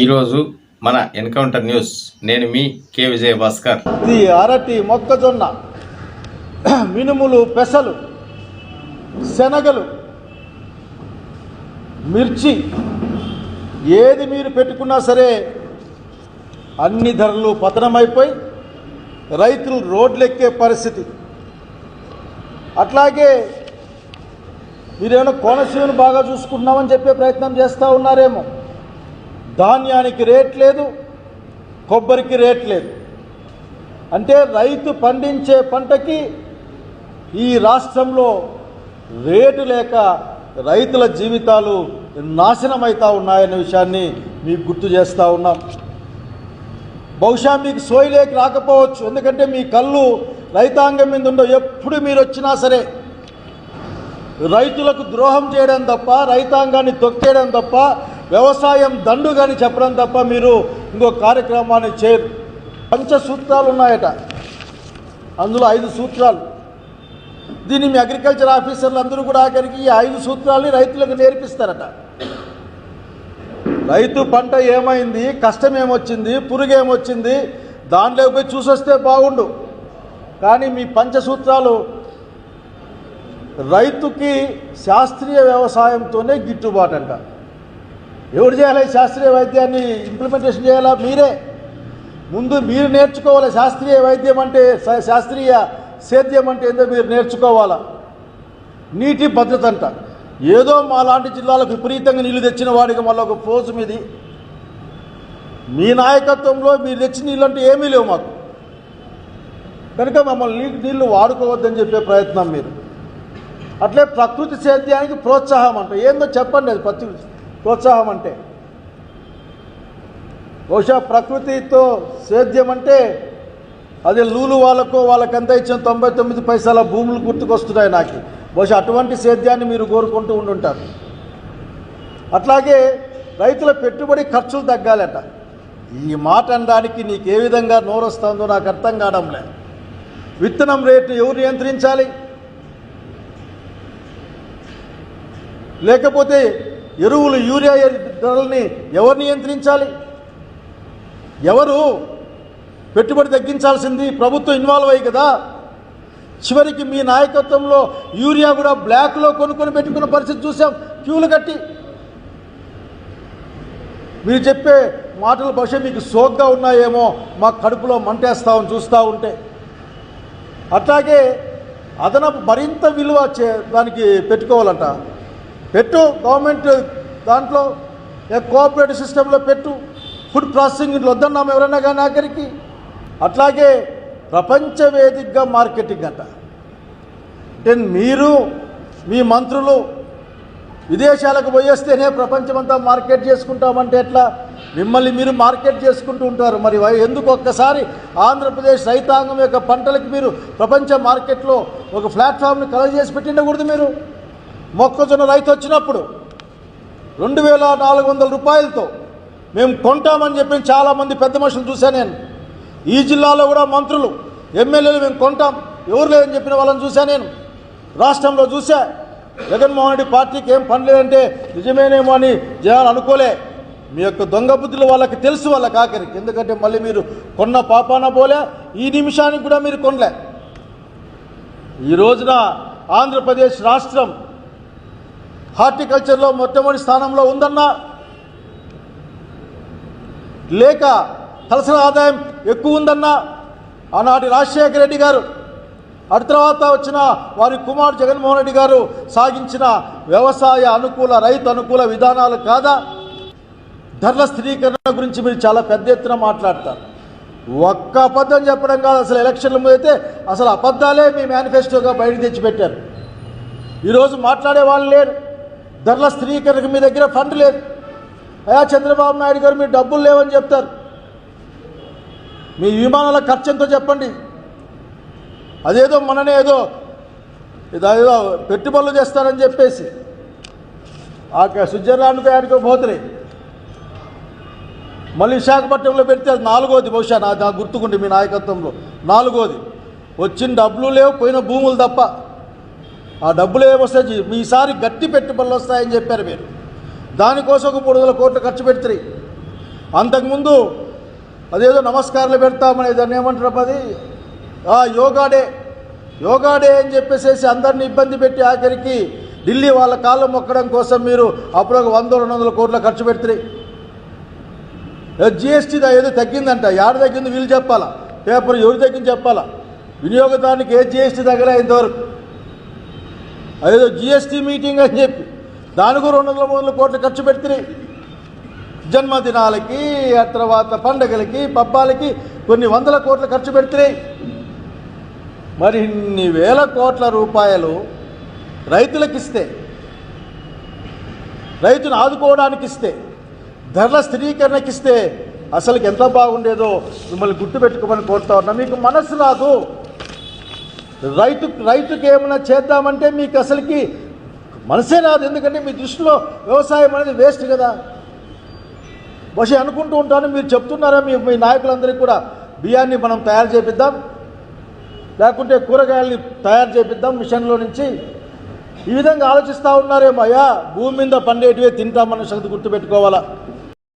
ఈరోజు మన encounter news. నేను మీ కే విజయ భాస్కర్ ఇది అరటి మొక్కజొన్న మినుములు పెసలు శనగలు మిర్చి ఏది మీరు పెట్టుకున్నా సరే అన్ని ధరలు పతనమైపోయి రైతులు రోడ్లెక్కే పరిస్థితి. అట్లాగే మీరేమైనా కోనసీమను బాగా చూసుకుంటున్నామని చెప్పే ప్రయత్నం చేస్తూ ఉన్నారేమో. ధాన్యానికి రేట్ లేదు కొబ్బరికి రేట్ లేదు. అంటే రైతు పండించే పంటకి ఈ రాష్ట్రంలో రేటు లేక రైతుల జీవితాలు నాశనమవుతా ఉన్నాయనే విషయాన్ని మీకు గుర్తు చేస్తూ ఉన్నాం. బహుశా మీకు సోయిలేకి రాకపోవచ్చు ఎందుకంటే మీ కళ్ళు రైతాంగం మీద ఉండవు. ఎప్పుడు మీరు వచ్చినా సరే రైతులకు ద్రోహం చేయడం తప్ప రైతాంగాన్ని తొక్కేయడం తప్ప వ్యవసాయం దండుగాని చెప్పడం తప్ప మీరు ఇంకో కార్యక్రమాన్ని చేయరు. పంచ సూత్రాలు ఉన్నాయట. అందులో ఐదు సూత్రాలు. దీన్ని మీ అగ్రికల్చర్ ఆఫీసర్లు అందరూ కూడా ఆఖరికి ఈ ఐదు సూత్రాలని రైతులకు నేర్పిస్తారట. రైతు పంట ఏమైంది? కష్టం ఏమొచ్చింది? పురుగు ఏమొచ్చింది? దాంట్లో పోయి చూసొస్తే బాగుండు. కానీ మీ పంచసూత్రాలు రైతుకి శాస్త్రీయ వ్యవసాయంతోనే గిట్టుబాటు అంట ఎవరు చేయాలి? శాస్త్రీయ వైద్యాన్ని ఇంప్లిమెంటేషన్ చేయాలా? మీరే. ముందు మీరు నేర్చుకోవాలి శాస్త్రీయ వైద్యం అంటే శాస్త్రీయ సేద్యం అంటే ఏందో మీరు నేర్చుకోవాలా? నీటి భద్రత అంట. ఏదో మా లాంటి జిల్లాలకు విపరీతంగా నీళ్ళు తెచ్చిన వాడికి మళ్ళీ ఒక ఫోజు మీది. మీ నాయకత్వంలో మీరు తెచ్చిన నీళ్ళు అంటే ఏమీ లేవు మాకు. కనుక మమ్మల్ని నీటి నీళ్ళు వాడుకోవద్దని చెప్పే ప్రయత్నం మీరు. అట్లే ప్రకృతి సేద్యానికి ప్రోత్సాహం అంట. ఏందో చెప్పండి అది ప్రతి ప్రోత్సాహం అంటే? బహుశా ప్రకృతితో సేద్యం అంటే అదే లూలు వాళ్ళకో వాళ్ళకంతా ఇచ్చిన తొంభై తొమ్మిది పైసల భూములు గుర్తుకొస్తున్నాయి నాకు. బహుశా అటువంటి సేద్యాన్ని మీరు కోరుకుంటూ ఉండుంటారు. అట్లాగే రైతుల పెట్టుబడి ఖర్చులు తగ్గాలట. ఈ మాట అనడానికి నీకు ఏ విధంగా నోరొస్తుందో నాకు అర్థం కావడంలే. విత్తనం రేటు ఎవరు నియంత్రించాలి? లేకపోతే ఎరువులు యూరియా ధరల్ని ఎవరు నియంత్రించాలి? ఎవరు పెట్టుబడి తగ్గించాల్సింది? ప్రభుత్వం ఇన్వాల్వ్ అయ్యి కదా. చివరికి మీ నాయకత్వంలో యూరియా కూడా బ్లాక్లో కొనుక్కొని పెట్టుకున్న పరిస్థితి చూసాం. క్యూలు కట్టి. మీరు చెప్పే మాటలు బహుశా మీకు సోగ్గా ఉన్నాయేమో మా కడుపులో మంటేస్తామని చూస్తూ ఉంటే. అట్లాగే అదనపు మరింత విలువ చే దానికి పెట్టుకోవాలంట. పెట్టు గవర్నమెంట్ దాంట్లో కోఆపరేటివ్ సిస్టంలో పెట్టు. ఫుడ్ ప్రాసెసింగ్ ఇట్లా వద్దన్నాము ఎవరన్నా కానీ ఆఖరికి. అట్లాగే ప్రపంచ వేదికగా మార్కెటింగ్ అంట. అంటే మీరు మీ మంత్రులు విదేశాలకు పోయేస్తేనే ప్రపంచమంతా మార్కెట్ చేసుకుంటామంటే ఎట్లా? మిమ్మల్ని మీరు మార్కెట్ చేసుకుంటూ ఉంటారు. మరి ఎందుకు ఒక్కసారి ఆంధ్రప్రదేశ్ రైతాంగం యొక్క పంటలకు మీరు ప్రపంచ మార్కెట్లో ఒక ప్లాట్ఫామ్ని కలగజేసి పెట్టిండకూడదు మీరు? మొక్కజొన్న రైతు వచ్చినప్పుడు రెండు వేల నాలుగు వందల రూపాయలతో మేము కొంటామని చెప్పి చాలామంది పెద్ద మనుషులు చూశాను నేను. ఈ జిల్లాలో కూడా మంత్రులు ఎమ్మెల్యేలు మేము కొంటాం. ఎవరు లేదని చెప్పిన వాళ్ళని చూశాను నేను. రాష్ట్రంలో చూసా జగన్మోహన్ రెడ్డి పార్టీకి ఏం పని లేదంటే నిజమేనేమో అని జనాలు అనుకోలే. మీ యొక్క దొంగ బుద్ధులు వాళ్ళకి తెలుసు వాళ్ళ కాకరికి ఎందుకంటే మళ్ళీ మీరు కొన్న పాపాన పోలే ఈ నిమిషానికి కూడా మీరు కొనలే. ఈ రోజున ఆంధ్రప్రదేశ్ రాష్ట్రం హార్టికల్చర్లో మొట్టమొదటి స్థానంలో ఉందన్నా లేక తలసరి ఆదాయం ఎక్కువ ఉందన్నా ఆనాటి రాజశేఖర రెడ్డి గారు అటు తర్వాత వచ్చిన వారి కుమారుడు జగన్మోహన్ రెడ్డి గారు సాగించిన వ్యవసాయ అనుకూల రైతు అనుకూల విధానాలు కాదా? ధరల స్థిరీకరణ గురించి మీరు చాలా పెద్ద ఎత్తున మాట్లాడతారు. ఒక్క అబద్ధం చెప్పడం కాదు అసలు ఎలక్షన్ల ముందైతే అయితే అసలు అబద్ధాలే మీ మేనిఫెస్టోగా బయట తెచ్చిపెట్టారు. ఈరోజు మాట్లాడే వాళ్ళు లేరు. ధరల స్థిరీకరణకు మీ దగ్గర ఫండ్ లేదు. అయా చంద్రబాబు నాయుడు గారు మీ డబ్బులు లేవని చెప్తారు. మీ విమానాల ఖర్చు ఎంతో చెప్పండి. అదేదో మననే ఏదో ఇదేదో పెట్టుబడులు చేస్తారని చెప్పేసి. ఆ స్విట్జర్లాండ్కి ఆడికో పోతున్నాయి. మళ్ళీ విశాఖపట్నంలో పెడితే అది నాలుగోది బహుశా నా నా గుర్తుకుంటే మీ నాయకత్వంలో. నాలుగోది. వచ్చిన డబ్బులు లేవు పోయిన భూములు తప్ప. ఆ డబ్బులు ఏమొస్తాయి మీసారి గట్టి పెట్టుబడులు వస్తాయని చెప్పారు మీరు. దానికోసం ఒక మూడు వందల కోట్లు ఖర్చు పెడుతుంది అంతకుముందు అదేదో నమస్కారాలు పెడతామని దాన్ని ఏమంటారు అది? ఆ, యోగా డే. యోగా డే అని చెప్పేసి అందరిని ఇబ్బంది పెట్టి ఆఖరికి ఢిల్లీ వాళ్ళ కాళ్ళు మొక్కడం కోసం మీరు అప్పుడు ఒక వంద రెండు వందల కోట్ల ఖర్చు పెడుతుంది జిఎస్టీ ఏదో తగ్గిందంట. యాడ తగ్గింది వీళ్ళు చెప్పాలా? పేపర్ ఎవరు తగ్గింది చెప్పాలా? వినియోగదారునికి ఏ జిఎస్టీ తగ్గలే ఇంతవరకు. అదేదో జిఎస్టీ మీటింగ్ అని చెప్పి. దానికి రెండు వందల మూడు వందల కోట్లు ఖర్చు పెడితే జన్మదినాలకి ఆ తర్వాత పండగలకి పబ్బాలకి కొన్ని వందల కోట్లు ఖర్చు పెడితే మరి ఇన్ని వేల కోట్ల రూపాయలు రైతులకు ఇస్తే రైతును ఆదుకోవడానికి ఇస్తే ధరల స్థిరీకరణకి ఇస్తే అసలుకి ఎంత బాగుండేదో మిమ్మల్ని గుర్తుపెట్టుకోమని కోరుతా ఉన్నా. మీకు మనసు రాదు. రైతు రైతుకి ఏమైనా చేద్దామంటే మీకు అసలుకి మనసే రాదు. ఎందుకంటే మీ దృష్టిలో వ్యవసాయం అనేది వేస్ట్ కదా. బహుశా అనుకుంటూ ఉంటాను మీరు చెప్తున్నారా మీ మీ నాయకులందరికీ కూడా బియ్యాన్ని మనం తయారు చేపిద్దాం లేకుంటే కూరగాయల్ని తయారు చేపిద్దాం మిషన్లో నుంచి. ఈ విధంగా ఆలోచిస్తూ ఉన్నారేమో అయ్యా భూమి మీద పండేటివే తింటామన్న సంగతి గుర్తుపెట్టుకోవాలా?